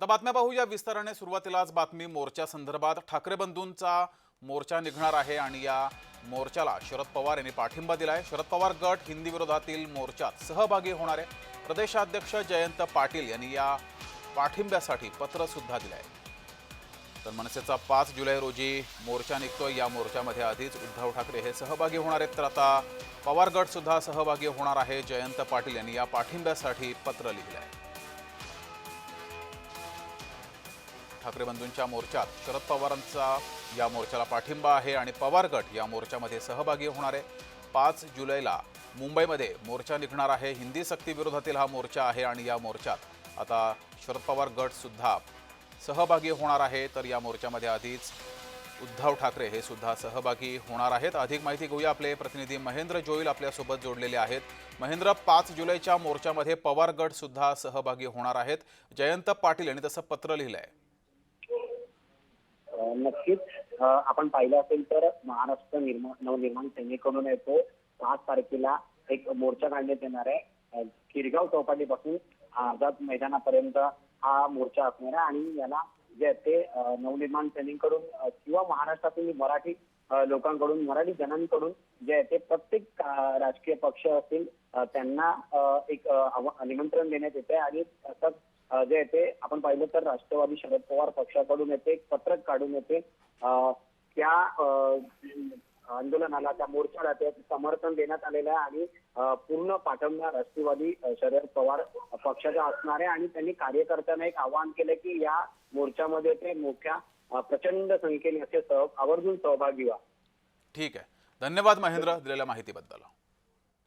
आता बातम्या पाहूया. विस्ताराने सुरुवातीलाच बातमी मोर्चा संदर्भात. ठाकरे बंधूंचा मोर्चा निघणार आहे आणि या मोर्चाला शरद पवार यांनी पाठिंबा दिला आहे शरद पवार गट हिंदी विरोधातील मोर्चात सहभागी होणार आहे. प्रदेशाध्यक्ष जयंत पाटील यांनी या पाठिंब्यासाठी पत्र सुद्धा आहे तर मनसेचा पाच जुलै रोजी मोर्चा निघतोय. या मोर्चामध्ये आधीच उद्धव ठाकरे हे सहभागी होणार आहेत. तर आता पवार गट सुद्धा सहभागी होणार आहे. जयंत पाटील यांनी या पाठिंब्यासाठी पत्र लिहिलं आहे ठाकरे बंधूंच्या मोर्चात शरद पवारांचा या मोर्चाला पाठिंबा आहे आणि पवार गट या मोर्चामध्ये सहभागी होणार आहे. पाच जुलैला मुंबईमध्ये मोर्चा निघणार आहे. हिंदी सक्ती विरोधातील हा मोर्चा आहे आणि या मोर्चात आता शरद पवार गट सुद्धा सहभागी होणार आहे. तर या मोर्चामध्ये आधीच उद्धव ठाकरे हे सुद्धा सहभागी होणार आहेत. अधिक माहिती घेऊया आपले प्रतिनिधी महेंद्र जोईल आपल्यासोबत जोडलेले आहेत. महेंद्र पाच जुलैच्या मोर्चामध्ये पवार गट सुद्धा सहभागी होणार आहेत. जयंत पाटील यांनी तसं पत्र लिहिलं आहे नक्कीच. आपण पाहिलं असेल तर महाराष्ट्र निर्माण नवनिर्माण सेनेकडून येतो. पाच तारखेला एक मोर्चा काढण्यात येणार आहे. किरगाव चौपाटीपासून आझाद मैदानापर्यंत हा मोर्चा असणार आहे आणि याला जे आहे ते नवनिर्माण सेनेकडून किंवा महाराष्ट्रातील मराठी लोकांकडून मराठी जनांकडून जे आहे ते प्रत्येक राजकीय पक्ष असतील त्यांना एक निमंत्रण देण्यात येते आणि जे आहे ते आपण पाहिलं तर राष्ट्रवादी शरद पवार पक्षाकडून येते एक पत्रक काढून येते. त्या आंदोलनाला त्या मोर्चाला ते समर्थन देण्यात आलेलं आहे आणि पूर्ण पाठिंबा राष्ट्रवादी शरद पवार पक्षाचा असणार आहे आणि त्यांनी कार्यकर्त्यांना एक आवाहन केलं की या मोर्चामध्ये ते मोठ्या प्रचंड संख्येने असे सह आवर्जून सहभागी व्हा. ठीक आहे. धन्यवाद महेंद्र दिलेल्या माहितीबद्दल.